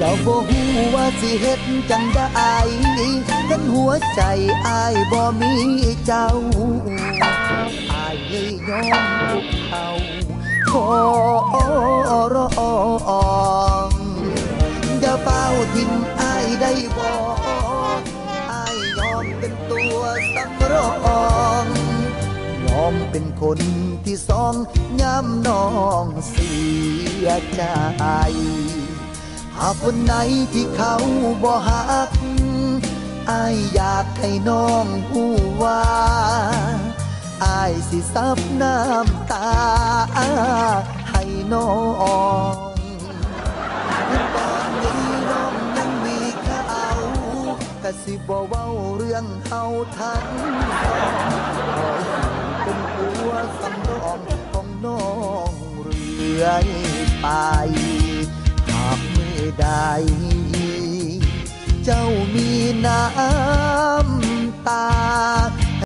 ก็บ่ฮู้ว่าสิเฮ็ดจังได้เห็นหัวใจอายบ่มีเจ้าอายเลยยอมทุกเขาขอร้องอย่าเฝ้าทิ้งอายได้บ่อายยอมเป็นตัวสำรองยอมเป็นคนที่สองย้ำน้องเสียใจ หากคนไหนที่เขาบ่หักอายอยากให้น้องหูว่าอายสิซับน้ำตา ให้น้องตอนนี้น้องยังมีเขาแต่สิบ่เว้าเรื่องเฮาทั้งสองขออยู่เป็นผัวสำรองของน้องเรื่อยไป ไม่ได้ เจ้ามีน้